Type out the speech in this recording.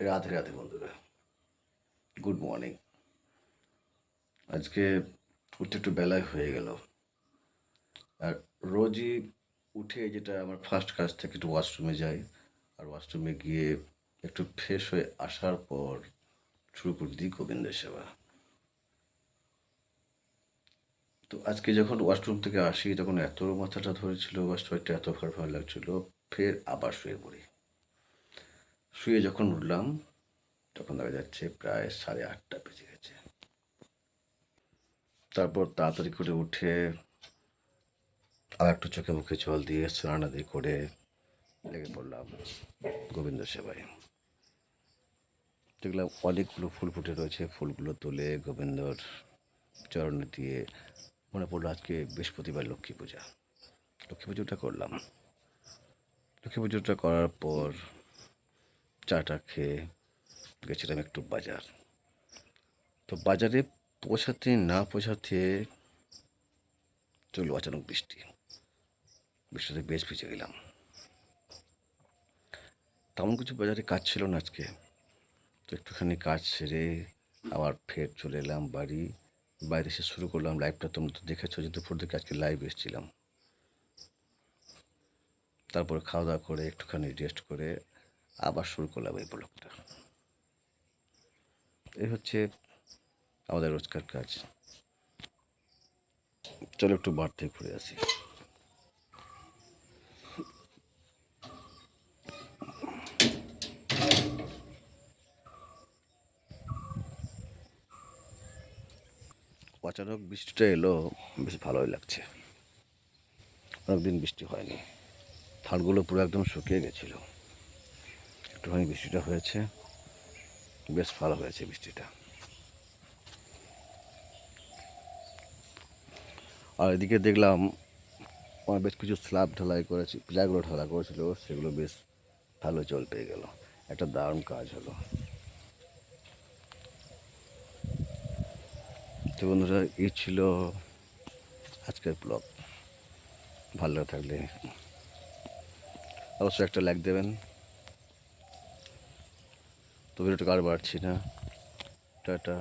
রাধে রাধে বন্ধুরা। Good morning আজকে উঠতে একটু বেলায় হয়ে গেল। আর রোজই উঠে যেটা আমার ফার্স্ট কাজ থেকে একটু ওয়াশরুমে যাই। আর ওয়াশরুমে গিয়ে একটু ফ্রেশ হয়ে আসার পর শুরু করে দিই গোবিন্দের সেবা। তো আজকে যখন ওয়াশরুম থেকে আসি, তখন এত মাথাটা ধরেছিল বা শরীরটা এত ভার ভালো লাগছিল, ফের আবার শুয়ে পড়ি। শুয়ে যখন উঠলাম, তখন দেখা যাচ্ছে প্রায় সাড়ে আটটা বেজে গেছে। তারপর তাড়াতাড়ি করে উঠে আর একটু চোখে মুখে জল দিয়ে স্নানাদি করে লেগে পড়লাম গোবিন্দ সেবায়। দেখলাম অনেকগুলো ফুল ফুটে রয়েছে, ফুলগুলো তুলে গোবিন্দর চরণে দিয়ে মনে পড়ল আজকে বৃহস্পতিবার লক্ষ্মী পূজা। লক্ষ্মী পুজোটা করলাম। লক্ষ্মী পুজোটা করার পর চাটা খেয়ে গেছিলাম একটু বাজার। তো বাজারে পৌঁছাতে না পৌঁছাতে চলল অচানক বৃষ্টি। বৃষ্টিতে বেশ ভিজে গেলাম। তেমন কিছু বাজারে কাজ ছিল না আজকে। তো একটুখানি কাজ সেরে আবার ফের চলে এলাম বাড়ি। বাইরে এসে শুরু করলাম লাইভটা তোমরা তো দেখেছ যে দুপুর থেকে আজকে লাইভ এসেছিলাম। তারপরে খাওয়া দাওয়া করে একটুখানি রেস্ট করে আবার শুরু করলাম এই ব্লগটা। এই হচ্ছে আমাদের রোজকার কাজ। চলো একটু বার থেকে ঘুরে আসি। অচানক বৃষ্টিটা এলো, বেশ ভালোই লাগছে। অনেকদিন বৃষ্টি হয়নি। ধানগুলো পুরো একদম শুকিয়ে গেছিল। একটুখানি বৃষ্টিটা হয়েছে। বেশ ভালো হয়েছে বৃষ্টিটা। আর এদিকে দেখলাম বেশ কিছু স্ল্যাব ঢালাই করেছি প্লাইগুলো ঢালাই করেছিল, সেগুলো বেশ ভালো জল পেয়ে গেল। একটা দারুণ কাজ হলো। তো বন্ধুরা এই ছিল আজকের ব্লগ। ভালো থাকলে অবশ্যই একটা লাইক দেবেন। তো ভিডিওটা কার বাড়ছি না। টাটা।